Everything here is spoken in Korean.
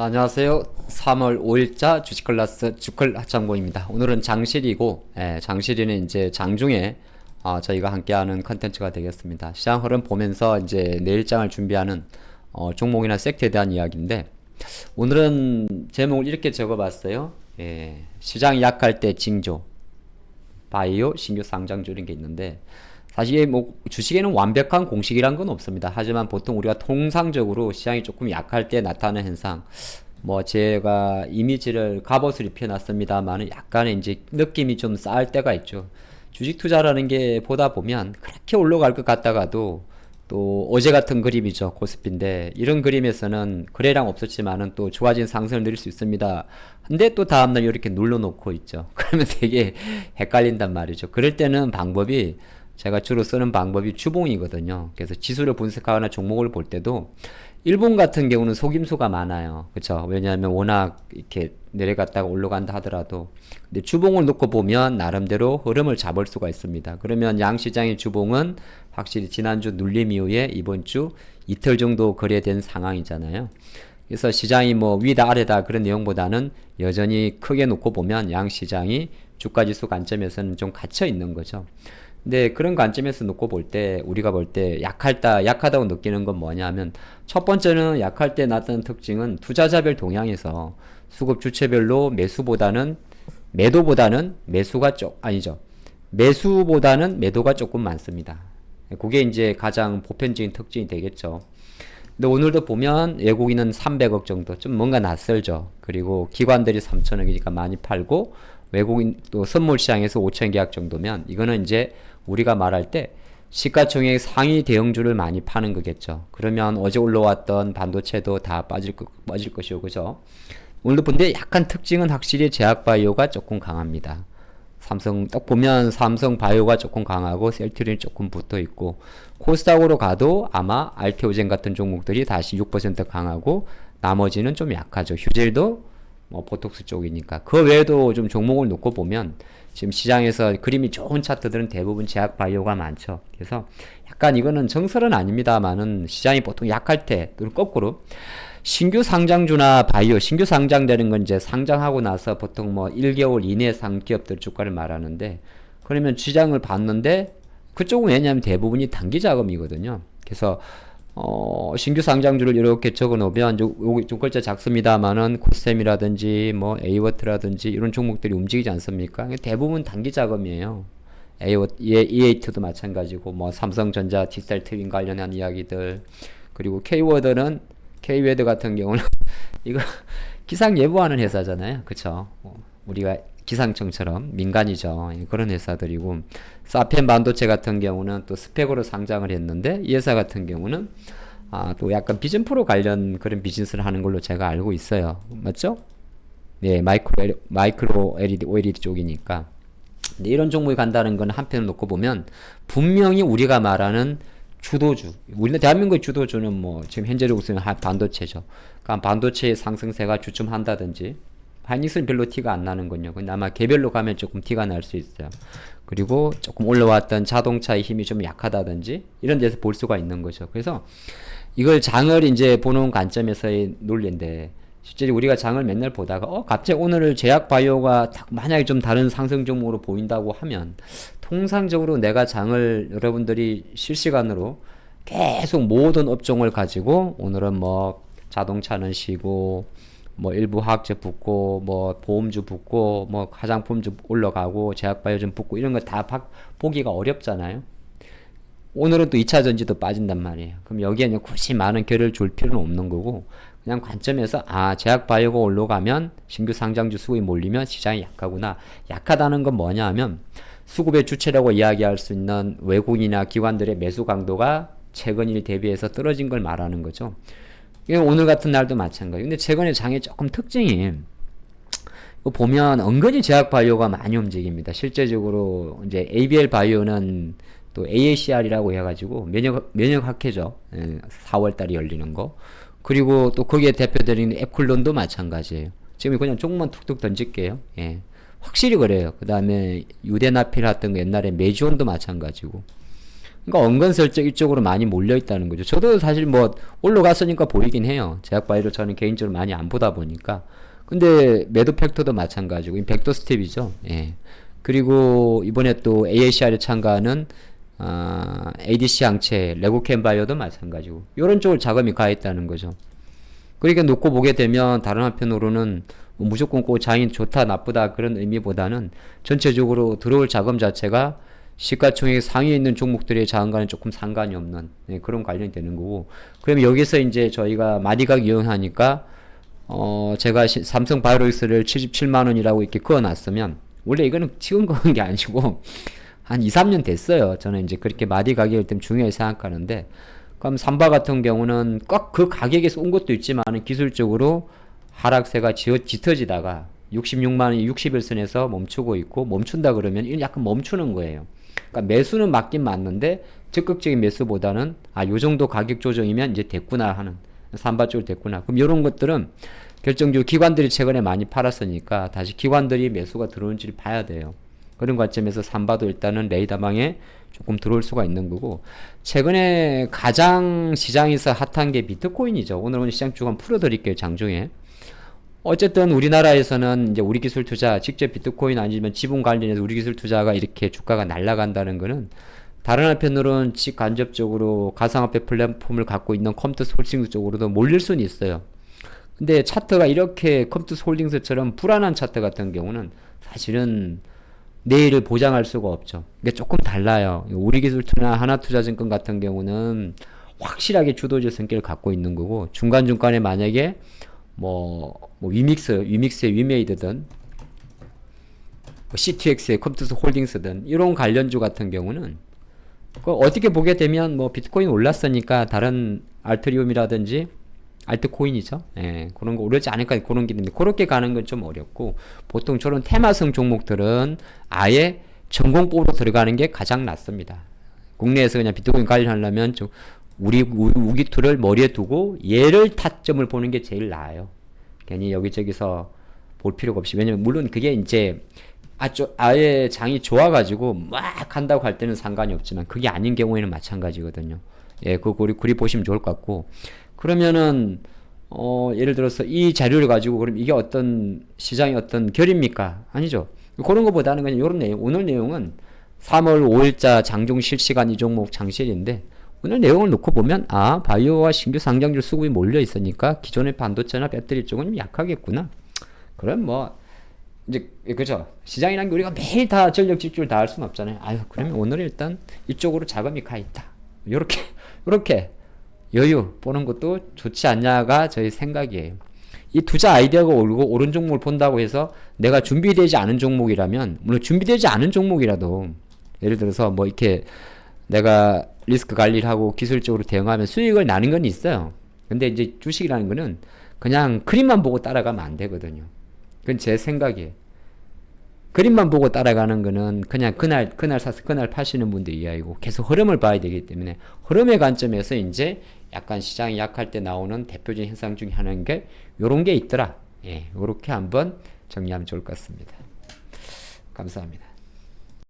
자, 안녕하세요. 3월 5일자 주식 클래스 주클 하창고입니다. 오늘은 장실이고, 예, 장실이는 이제 장중에 어, 저희가 함께하는 컨텐츠가 되겠습니다. 시장 흐름 보면서 이제 내일장을 준비하는 어, 종목이나 섹터에 대한 이야기인데, 오늘은 제목을 이렇게 적어봤어요. 예, 시장이 약할 때 징조, 바이오 신규 상장주 이런 게 있는데 사실 뭐 주식에는 완벽한 공식이란 건 없습니다. 하지만 보통 우리가 통상적으로 시장이 조금 약할 때 나타나는 현상 뭐 제가 이미지를 갑옷을 입혀놨습니다만은 약간의 이제 느낌이 좀 쌓을 때가 있죠. 주식 투자라는 게 보다 보면 그렇게 올라갈 것 같다가도 또 어제 같은 그림이죠. 코스피인데. 이런 그림에서는 거래량 없었지만은 또 좋아진 상승을 누릴 수 있습니다. 근데 또 다음날 이렇게 눌러놓고 있죠. 그러면 되게 헷갈린단 말이죠. 그럴 때는 방법이 제가 주로 쓰는 방법이 주봉이거든요 그래서 지수를 분석하거나 종목을 볼 때도 일본 같은 경우는 속임수가 많아요. 그쵸? 왜냐하면 워낙 이렇게 내려갔다가 올라간다 하더라도. 근데 주봉을 놓고 보면 나름대로 흐름을 잡을 수가 있습니다. 그러면 양 시장의 주봉은 확실히 지난주 눌림 이후에 이번 주 이틀 정도 거래된 상황이잖아요. 그래서 시장이 뭐 위다 아래다 그런 내용보다는 여전히 크게 놓고 보면 양 시장이 주가지수 관점에서는 좀 갇혀 있는 거죠. 근데 그런 관점에서 놓고 볼 때 우리가 볼 때 약할다 약하다고 느끼는 건 뭐냐면 첫 번째는 약할 때 나타나는 특징은 투자자별 동향에서 수급 주체별로 매수보다는 매도보다는 매수가 쪽 아니죠 매수보다는 매도가 조금 많습니다. 그게 이제 가장 보편적인 특징이 되겠죠. 근데 오늘도 보면 외국인은 300억 정도 좀 뭔가 낯설죠. 그리고 기관들이 3천억이니까 많이 팔고 외국인 또 선물 시장에서 5천 계약 정도면 이거는 이제 우리가 말할 때 시가총액 상위 대형주를 많이 파는 거겠죠. 그러면 어제 올라왔던 반도체도 다 빠질 거, 빠질 것이고 그죠? 오늘도 근데 약간 특징은 확실히 제약바이오가 조금 강합니다. 삼성 딱 보면 삼성 바이오가 조금 강하고 셀트리는 조금 붙어 있고 코스닥으로 가도 아마 알테오젠 같은 종목들이 다시 6% 강하고 나머지는 좀 약하죠. 휴젤도 뭐 보톡스 쪽이니까 그 외에도 좀 종목을 놓고 보면 지금 시장에서 그림이 좋은 차트들은 대부분 제약 바이오가 많죠. 그래서 약간 이거는 정설은 아닙니다만은 시장이 보통 약할 때 거꾸로 신규 상장주나 바이오 신규 상장되는 건 이제 상장하고 나서 보통 뭐 1개월 이내 상기업들 주가를 말하는데 그러면 시장을 봤는데 그쪽은 왜냐하면 대부분이 단기 자금이거든요. 그래서 어, 신규 상장주를 이렇게 적어 놓으면 여기 좀 글자 작습니다만은 코스템이라든지 뭐 에이워트라든지 이런 종목들이 움직이지 않습니까? 대부분 단기 자금이에요. 에이워트, EA2도 마찬가지고 뭐 삼성전자 디지털 트윈 관련한 이야기들 그리고 K워드는 K웨드 같은 경우는 이거 기상 예보하는 회사잖아요. 그쵸? 뭐 우리가 기상청처럼 민간이죠. 예, 그런 회사들이고 사펜 반도체 같은 경우는 또 스펙으로 상장을 했는데 이 회사 같은 경우는 아, 또 약간 비전 프로 관련 그런 비즈니스를 하는 걸로 제가 알고 있어요. 맞죠? 네, 마이크로 마이크로 LED OLED 쪽이니까. 근데 이런 종목이 간다는 건 한편으로 놓고 보면 분명히 우리가 말하는 주도주. 우리나라 대한민국의 주도주는 뭐 지금 현재로 우선 반도체죠. 그러니까 반도체의 상승세가 주춤한다든지 하이닉스는 별로 티가 안 나는군요. 근데 아마 개별로 가면 조금 티가 날 수 있어요. 그리고 조금 올라왔던 자동차의 힘이 좀 약하다든지 이런 데서 볼 수가 있는 거죠. 그래서 이걸 장을 이제 보는 관점에서의 논리인데 실제로 우리가 장을 맨날 보다가 어 갑자기 오늘 제약 바이오가 만약에 좀 다른 상승 종목으로 보인다고 하면 통상적으로 내가 장을 여러분들이 실시간으로 계속 모든 업종을 가지고 오늘은 뭐 자동차는 쉬고 뭐 일부 화학제 붙고 뭐 보험주 붙고 뭐 화장품주 올라가고 제약바이오좀 붙고 이런 거 다 보기가 어렵잖아요. 오늘은 또 2차 전지도 빠진단 말이에요. 그럼 여기에 는 굳이 많은 결을 줄 필요는 없는 거고 그냥 관점에서 아 제약바이오가 올라가면 신규 상장주 수급이 몰리면 시장이 약하구나. 약하다는 건 뭐냐 하면 수급의 주체라고 이야기할 수 있는 외국인이나 기관들의 매수 강도가 최근 일 대비해서 떨어진 걸 말하는 거죠. 오늘 같은 날도 마찬가지. 근데 최근에 장의 조금 특징이 보면 은근히 제약 바이오가 많이 움직입니다. 실제적으로 이제 ABL 바이오는 또 AACR이라고 해가지고 면역 면역 학회죠. 4월 예, 달에 열리는 거. 그리고 또 거기에 대표되는 앱클론도 마찬가지예요. 지금 그냥 조금만 툭툭 던질게요. 예. 확실히 그래요. 그 다음에 같은 거 옛날에 메지온도 마찬가지고. 그러니까 은근슬쩍 이쪽으로 많이 몰려 있다는 거죠. 저도 사실 뭐 올라갔으니까 보이긴 해요. 제약 바이로 저는 개인적으로 많이 안 보다 보니까. 근데 매도 팩터도 마찬가지고 이 백도 스텝이죠. 예. 그리고 이번에 또 AACR에 참가하는 아, ADC 항체 레고캠 바이오도 마찬가지고 이런 쪽을 자금이 가 있다는 거죠. 그러니까 놓고 보게 되면 다른 한편으로는 뭐 무조건 꼭 장인 좋다 나쁘다 그런 의미보다는 전체적으로 들어올 자금 자체가 시가총액 상위에 있는 종목들의 자금과는 조금 상관이 없는 네, 그런 관련이 되는 거고 그러면 여기서 이제 저희가 마디각 이용하니까 어 제가 시, 삼성 바이오로직스를 77만 원이라고 이렇게 그어 놨으면 원래 이거는 지금 그은 게 아니고 한 2, 3년 됐어요. 저는 이제 그렇게 마디 가격을 좀 중요히 생각하는데 그럼 삼바 같은 경우는 꼭 그 가격에서 온 것도 있지만 기술적으로 하락세가 지어, 짙어지다가 66만 원이 60일선에서 멈추고 있고 멈춘다 그러면 이건 약간 멈추는 거예요. 그러니까 매수는 맞긴 맞는데 적극적인 매수보다는 아 요 정도 가격 조정이면 이제 됐구나 하는 삼바 쪽으로 됐구나. 그럼 이런 것들은 결정적으로 기관들이 최근에 많이 팔았으니까 다시 기관들이 매수가 들어오는지를 봐야 돼요. 그런 관점에서 삼바도 일단은 레이더망에 조금 들어올 수가 있는 거고 최근에 가장 시장에서 핫한 게 비트코인이죠. 오늘은 시장 주간 풀어드릴게요 장중에. 어쨌든 우리나라에서는 이제 우리 기술 투자 직접 비트코인 아니면 지분 관련해서 우리 기술 투자가 이렇게 주가가 날아간다는 거는 다른 한편으로는 직간접적으로 가상화폐 플랫폼을 갖고 있는 컴퓨터 홀딩스 쪽으로도 몰릴 수는 있어요. 근데 차트가 이렇게 컴퓨터 홀딩스처럼 불안한 차트 같은 경우는 사실은 내일을 보장할 수가 없죠. 이게 조금 달라요. 우리 기술 투나 하나 투자증권 같은 경우는 확실하게 주도적 성격을 갖고 있는 거고 중간중간에 만약에 뭐, 뭐 위믹스, 위믹스의 위메이드든 뭐 CTX의 컴퓨터 홀딩스든 이런 관련주 같은 경우는 그 어떻게 보게 되면 뭐 비트코인 올랐으니까 다른 알트리움이라든지 알트코인이죠. 예, 그런 거 오르지 않을까 그런 게 있는데 그렇게 가는 건 좀 어렵고 보통 저런 테마성 종목들은 아예 전공법으로 들어가는 게 가장 낫습니다. 국내에서 그냥 비트코인 관리하려면 좀 우리 우기투를 머리에 두고 얘를 타점을 보는 게 제일 나아요. 괜히 여기저기서 볼 필요가 없이 왜냐면 물론 그게 이제 아주 아예 장이 좋아가지고 막 한다고 할 때는 상관이 없지만 그게 아닌 경우에는 마찬가지거든요. 예, 그 우리 그리 보시면 좋을 것 같고 그러면은 어 예를 들어서 이 자료를 가지고 그럼 이게 어떤 시장의 어떤 결입니까? 아니죠. 그런 것보다는 그냥 이런 내용 오늘 내용은 3월 5일자 장중 실시간 이 종목 장실인데 오늘 내용을 놓고 보면 아 바이오와 신규 상장주 수급이 몰려 있으니까 기존의 반도체나 배터리 쪽은 좀 약하겠구나. 그럼 뭐 이제 그죠 시장이란 게 우리가 매일 다 전력 집중을 다할 수는 없잖아요. 아유 그러면 오늘 일단 이쪽으로 자금이 가 있다. 요렇게 요렇게 여유 보는 것도 좋지 않냐가 저희 생각이에요. 이 투자 아이디어가 오르고 오른 종목을 본다고 해서 내가 준비되지 않은 종목이라면 물론 준비되지 않은 종목이라도 예를 들어서 뭐 이렇게 내가 리스크 관리를 하고 기술적으로 대응하면 수익을 나는 건 있어요. 근데 이제 주식이라는 거는 그냥 그림만 보고 따라가면 안 되거든요. 그건 제 생각이에요. 그림만 보고 따라가는 거는 그냥 그날 그날 사서 그날 파시는 분들 이야기고 계속 흐름을 봐야 되기 때문에 흐름의 관점에서 이제 약간 시장이 약할 때 나오는 대표적인 현상 중에 하나인 게 요런 게 있더라. 예, 요렇게 한번 정리하면 좋을 것 같습니다. 감사합니다.